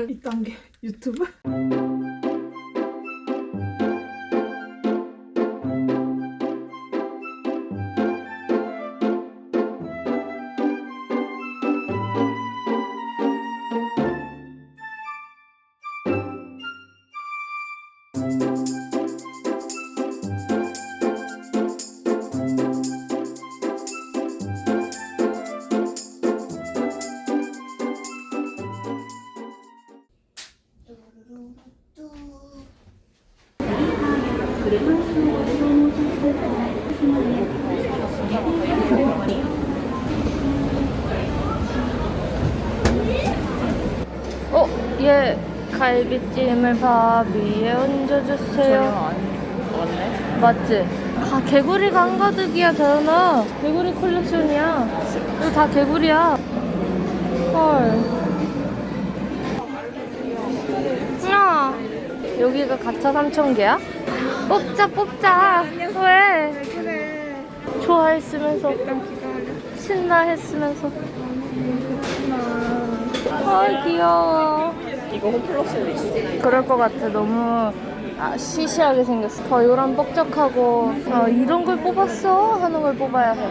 이딴 게 유튜브? 어, 얘 갈비찜을 밥 위에 얹어주세요. 맞네. 맞지? 다 개구리가 한가득이야, 자연아. 개구리 컬렉션이야. 이거 다 개구리야. 헐. 야, 여기가 가차 3,000개야? 뽑자, 뽑자. 왜? 그래. 좋아했으면서. 신나했으면서. 아, 귀여워. 이거 홈플러스에도 있어. 그럴 것 같아. 너무 아, 시시하게 생겼어. 더 이런 뻑적하고 아, 이런 걸 뽑았어 하는 걸 뽑아야 해.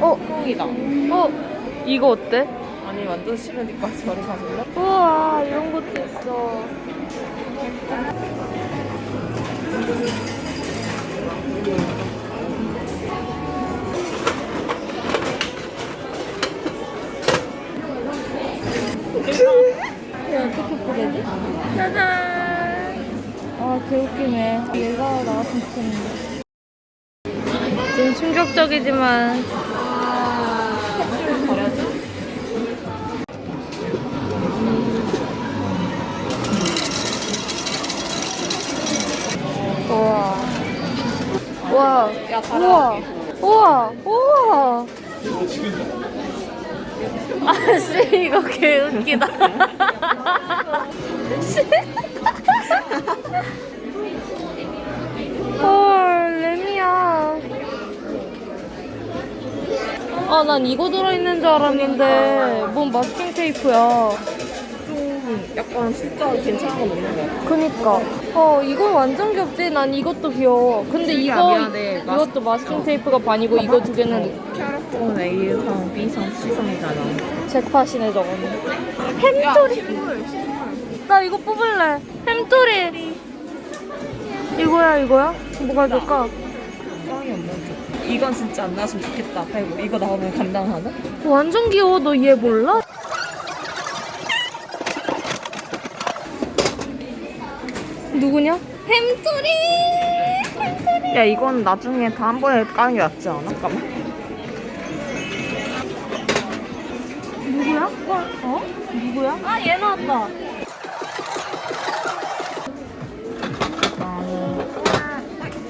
어, 콩이다. 어, 이거 어때? 아니 완전 싫으니까 저리 가줄래? 우와, 이런 것도 있어. 아, 개웃기네. 얘가 나왔으면 좋겠는데. 좀 충격적이지만. 우와. 야, 우와. 우와. 우와. 아씨, 이거 개 웃기다. 헐, 램이야. 아, 난 이거 들어있는 줄 알았는데, 뭔 마스킹 테이프야. 좀 약간 진짜 괜찮은 건 없는 거 같아. 그니까. 어, 이건 완전 귀엽지? 난 이것도 귀여워. 근데 이거, 미안해. 이것도 마스킹 테이프가 반이고, 이거 두 개는 캐릭터는 A상, B상, C상이잖아. 잭팟이네, 저거는. 햄토리. 나 이거 뽑을래. 햄토리. 이거야, 이거야? 뭐가 좋을까? 없는. 이건 진짜 안 나왔으면 좋겠다. 아이고 이거 나오면 감당하나? 완전 귀여워. 너 얘 몰라? 누구냐? 햄토리! 야 이건 나중에 다 한 번에 까는 게 낫지 않아? 잠깐만. 누구야? 어? 누구야? 아, 얘 나왔다.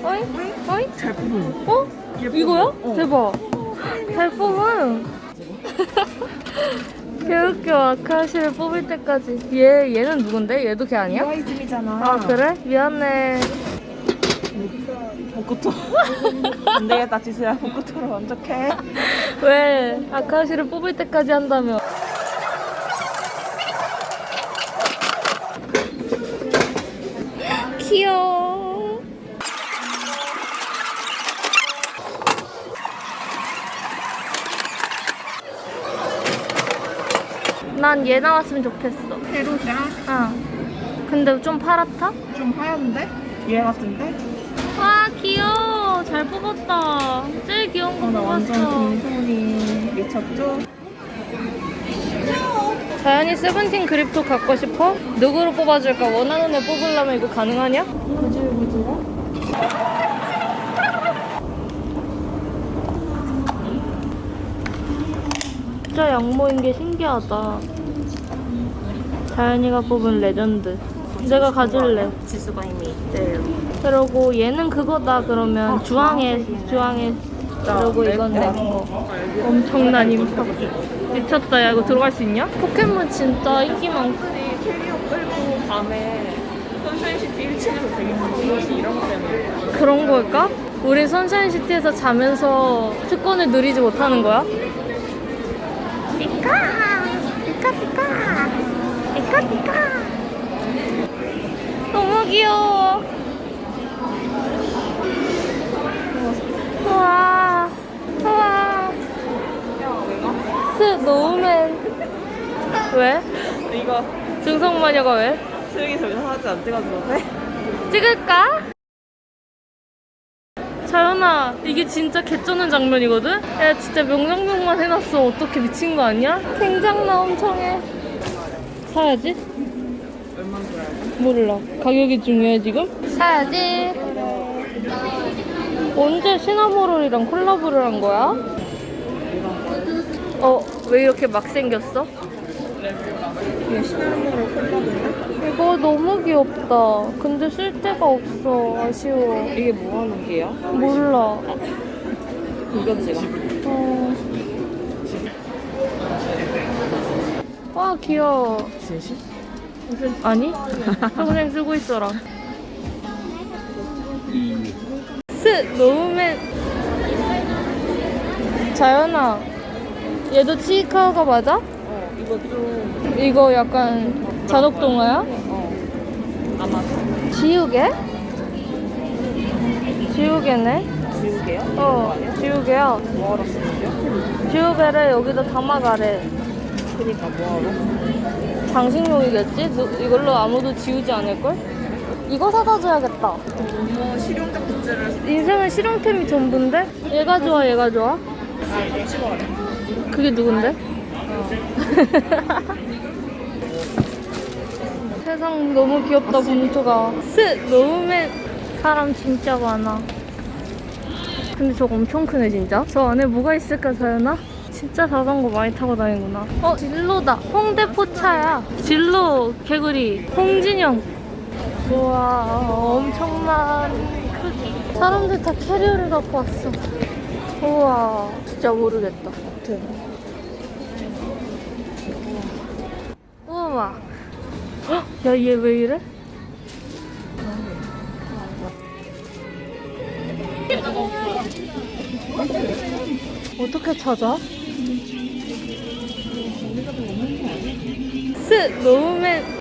어이? 어이? 잘 뽑은. 어? 이거야? 어. 대박. 잘 뽑은. 개웃겨. 아카시를 뽑을 때까지. 얘, 얘는 누군데? 얘도 걔 아니야? 이와이즘이잖아. 아, 그래? 미안해. 벚꽃토. 안 되겠다 지수야. 벚꽃토로 만족해. 왜? 아카시를 뽑을 때까지 한다며. 귀여워. 난 얘 나왔으면 좋겠어. 페루샤 어. 근데 좀 파랗다? 좀 하얀데? 얘 같은데? 와 귀여워. 잘 뽑았다. 제일 귀여운 거 어, 나 완전 뽑았어. 김소니 미쳤죠? 자연이 세븐틴 그립도 갖고 싶어? 누구로 뽑아줄까? 원하는 애 뽑으려면 이거 가능하냐? 진짜 양모인 게 신기하다. 자연이가 뽑은 레전드. 내가 가질래. 지수가 이미 있대요. 그러고 얘는 그거다 그러면 주황에 주황에 그러고 이건 내 거. 엄청난 임팩. 미쳤다. 야 이거 들어갈 수 있냐? 포켓몬 진짜 인기 많고. 캐리어 끌고 밤에 선샤인 시티 1층에서 되게 많은 것이 이런 거 때문에 그런 걸까? 우리 선샤인 시티에서 자면서 특권을 누리지 못하는 거야? 피카! 피카 피카! 피카 피카피카. 너무 귀여워. 우와. 우와. 스 노우맨. 왜? 이거 중성마녀가 왜? 수영이 저기서 사진 안 찍어줘도 돼? 찍을까? 자연아, 이게 진짜 개쩌는 장면이거든? 야, 진짜 명장면만 해놨어. 어떻게 미친 거 아니야? 생장나 엄청 해. 사야지? 몰라. 가격이 중요해, 지금? 사야지. 언제 시나모롤이랑 콜라보를 한 거야? 어, 왜 이렇게 막 생겼어? 이게 시나모로 콜라보인데? 이거 너무 귀엽다. 근데 쓸 데가 없어. 아쉬워. 이게 뭐 하는 게야? 몰라. 이거 찍어 어. 와 귀여워. 진심? 아니? 평생 쓰고 있어라. 스 노우맨. 자연아. 얘도 치이카가 맞아? 어 이거 좀 이거 약간 자덕 동화야? 어. 아마 지우개? 지우개네? 지우개요? 어, 지우개야. 뭐하러 쓰는 겨? 지우개를 여기다 담아가래. 그니까 뭐하러? 장식용이겠지? 누- 이걸로 아무도 지우지 않을걸? 이거 사다 줘야겠다. 뭐 실용적 굿즈를 인생은 실용템이 전부인데? 얘가 좋아, 얘가 좋아? 그게 누군데? 세상 너무 귀엽다, 봉투가. 스! 노우맨. 사람 진짜 많아. 근데 저거 엄청 크네, 진짜. 저 안에 뭐가 있을까, 자연아? 진짜 자전거 많이 타고 다니구나. 어, 진로다. 홍대 포차야. 진로 개구리. 홍진영. 우와, 엄청난 크기. 사람들 다 캐리어를 갖고 왔어. 우와, 진짜 모르겠다. 대박 우와. 헉, 야, 얘 왜 이래? 어떻게 찾아? 스 노우맨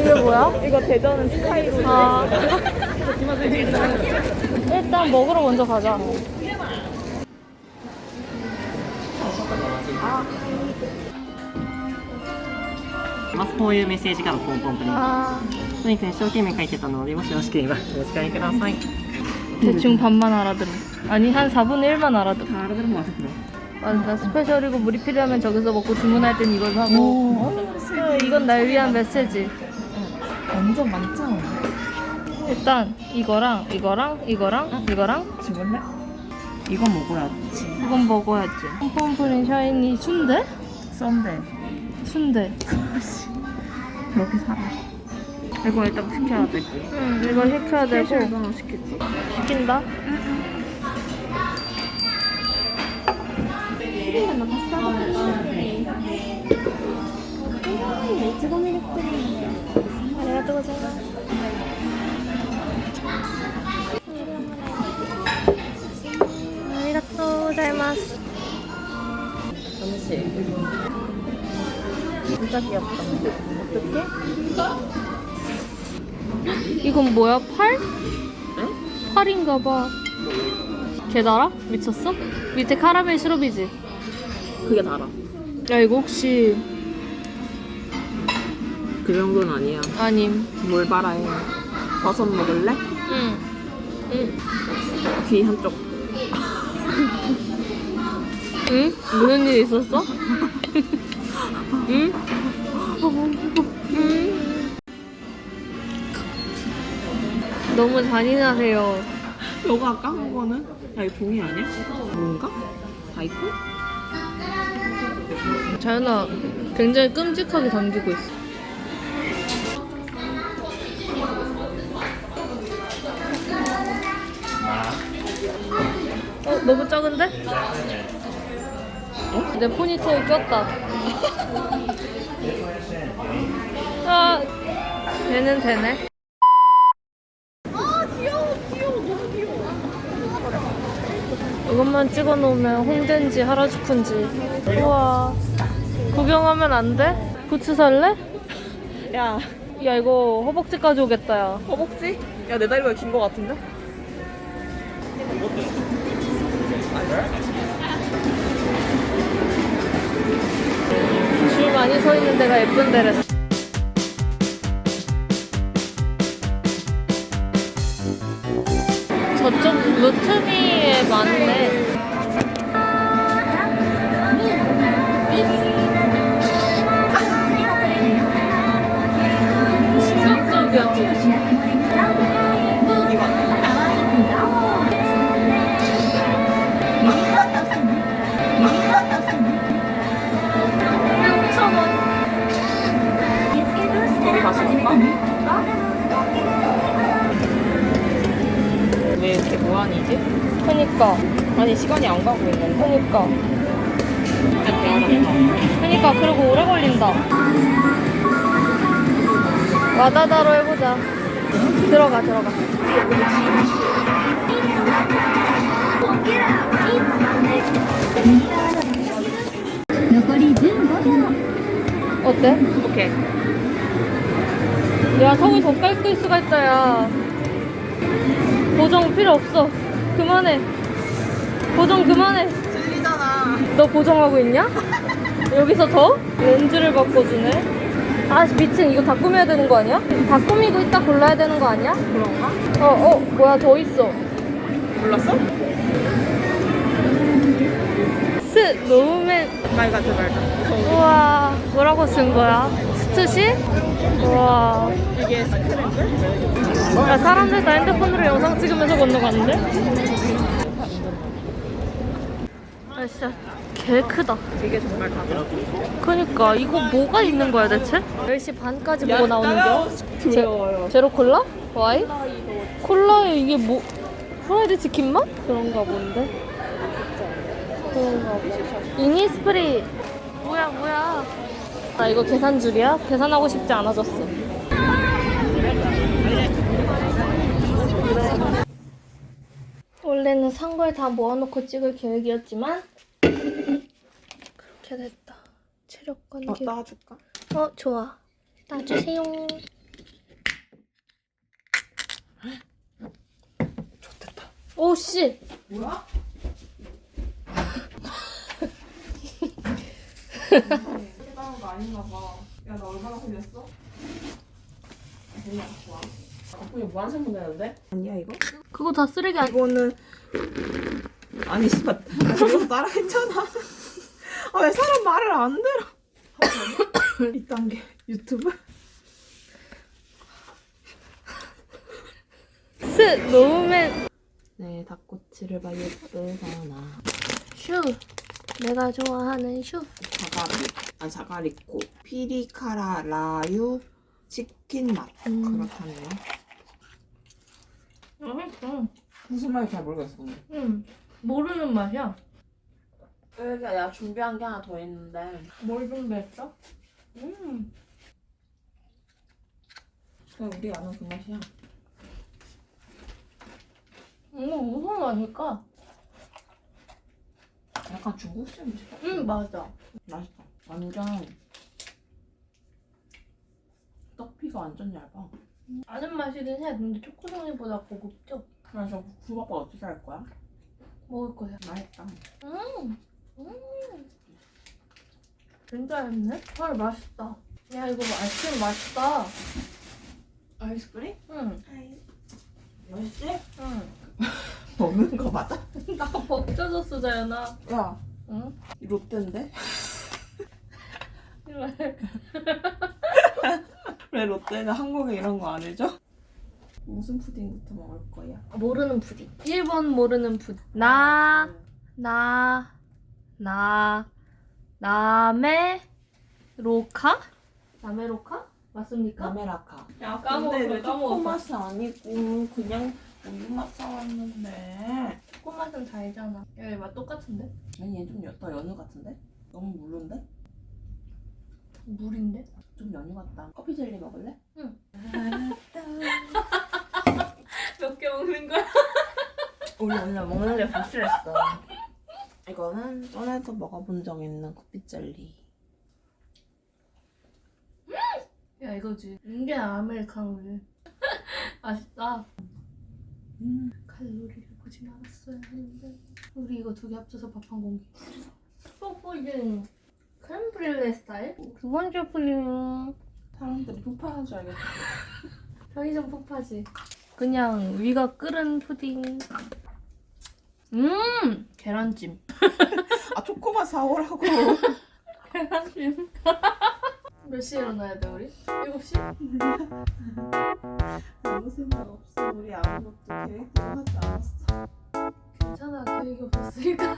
이게 뭐야? 이거 대전은 스카이로 아 일단 먹으러 먼저 가자. ますこういうメッセージカードポンポンプリント 아 とにかく一生懸命書いてたのでもしよろしければお使いください 대충 반만 알아들어. 아니 한 4분의 1만 알아들어. 다 알아들으면 와서 그래 맞아 스페셜이고 물이 필요하면 저기서 먹고 주문할 땐 이걸 사고. 어, 이건 날 위한 메시지. 완전 많잖아 일단 이거랑 이거랑 이거랑 이거랑. 죽을래? 이거 먹어야지. 이건 먹어야지. pom프린 샤이니 순대? 썬데. 순대. 그렇게 살아. 이거 일단 시켜야 되고 응 이거 시켜야 되고. 하나 시켰지 시킨다 아리가또 고자이마스 잠시 진짜 귀엽다 어떡해? 이건 뭐야? 팔? 응? 팔인가 봐. 개 달아? 미쳤어? 밑에 카라멜 시럽이지? 그게 달아 야 이거 혹시 그 정도는 아니야 아님. 뭘 바라해 버섯 먹을래? 응. 응. 귀 한쪽 응? 무슨 일 있었어? 응? 응? 너무 잔인하세요. 이거 아까 한 거는? 야 이거 종이 아니야? 뭔가? 바이크? 자연아, 굉장히 끔찍하게 담기고 있어. 어, 너무 작은데? 어? 내 포니테일 꼈다. 아, 얘는 되네. 아, 귀여워, 귀여워, 너무 귀여워. 이것만 찍어 놓으면 홍대인지 하라주쿠인지. 우와. 구경하면 안 돼? 부츠 살래? 야 야 이거 허벅지까지 오겠다 야 허벅지? 야 내 다리가 긴거 같은데? 줄 많이 서 있는 데가 예쁜 데랬어 저쪽 루트비에 많네 왜 이렇게 무한이지? 그니까. 아니 시간이 안 가고 있는데 그니까. 그니까 그리고 오래 걸린다. 와다다로 해보자. 들어가 들어가. 어때? 오케이 야 성이 더 깎을 수가 있다 야 보정 필요 없어 그만해 보정 그만해 들리잖아 너 보정하고 있냐? 여기서 더? 렌즈를 바꿔주네 아 미친 이거 다 꾸며야 되는 거 아니야? 다 꾸미고 이따 골라야 되는 거 아니야? 그런가? 어어 뭐야 더 있어 몰랐어? 스 노우맨 가까이 가지 말자 무서워 우와 뭐라고 쓴 거야? 스투시? 우와 이게 스크램블? 야 사람들 다 핸드폰으로 영상 찍으면서 건너가는데? 아 진짜 개 크다 이게 정말 다들 그니까 이거 뭐가 있는 거야 대체? 10시 반까지 보고 나오는 겨? 두려워요 제로 콜라? 와이? 콜라에 이게 뭐 프라이드 치킨 맛? 그런가 본데 그런가 봐 이니스프리 뭐야 뭐야 아 이거 계산줄이야? 계산하고 싶지 않아졌어 원래는 산 걸 다 모아놓고 찍을 계획이었지만 그렇게 됐다 체력 어, 관계 따줄까? 어, 좋아. 놔주세요. 좋겠다 오, 씨. 뭐야? 아닌가 봐. 야, 나 얼마나 흘렸어? 그냥 좋아. 덕분에 무한생 보내는데? 아니야, 이거? 그거 다 쓰레기 아니 이거는. 아니, 씨발. 저거 따라 했잖아. 아, 왜 사람 말을 안 들어? 이딴 게 유튜브? 스, 노우맨. 네, 닭꼬치를 봐 예쁘잖아. 슈. 내가 좋아하는 슈. 자갈이? 아, 자갈 있고. 피리카라 라유 치킨 맛. 음. 그렇다네요. 맛있어. 무슨 말인지 잘 모르겠어. 응. 모르는 맛이야. 여기 내가 준비한 게 하나 더 있는데. 뭘 준비했어? 음. 그냥 우리 아는 그 맛이야. 이거 무슨 맛일까? 약간 중국식 음식 같아. 응, 맞아. 맛있다. 완전 떡피가 완전 얇아. 아는 맛이긴 해. 근데 초코송이보다 고급져. 그래서 구박밥 어떻게 할 거야? 먹을 거야. 맛있다. 음. 음. 진짜 얇네? 헐, 맛있다. 야, 이거 뭐 아이스크림 맛있다. 아이스크림? 응. 맛있지? 응. 먹는 거 맞아? 나 벗겨졌어, 자연아. 야, 응? 이 롯데인데? 왜 롯데는 한국에 이런 거 안 해줘? 무슨 푸딩부터 먹을 거야? 모르는 푸딩. 1번 모르는 푸딩. 나, 나, 나, 남의 로카? 남의 로카? 맞습니까? 라메라카. 야, 근데 왜 까먹었어. 초코 맛이 아니고 그냥 우유 맛 사왔는데? 초코 맛은 달잖아. 야, 이맛 똑같은데? 아니 얘 좀 더 연유 같은데? 너무 물른데? 물인데? 좀 연유 같다. 커피 젤리 먹을래? 응. 몇 개 먹는 거야? 우리 오늘 먹는 게 불실했어. 이거는 전에도 먹어본 적 있는 커피 젤리. 아 이거지. 이게 아메리카노지. 맛있다. 음. 칼로리를 보지 말았어야 했는데. 우리 이거 두 개 합쳐서 밥 한 공기. 초코푸딩 크렘브릴레 스타일? 두 번째 푸딩 사람들이 부파한 줄 알겠다. 편의점 폭파지. 그냥 위가 끓은 푸딩. 음 계란찜. 아 초코만 사오라고. 계란찜. 몇 시에 일어나야 돼 우리? 7시? 아무 생각 없어. 우리 아무것도 계획도 하지 않았어. 괜찮아 계획이 없었으니까.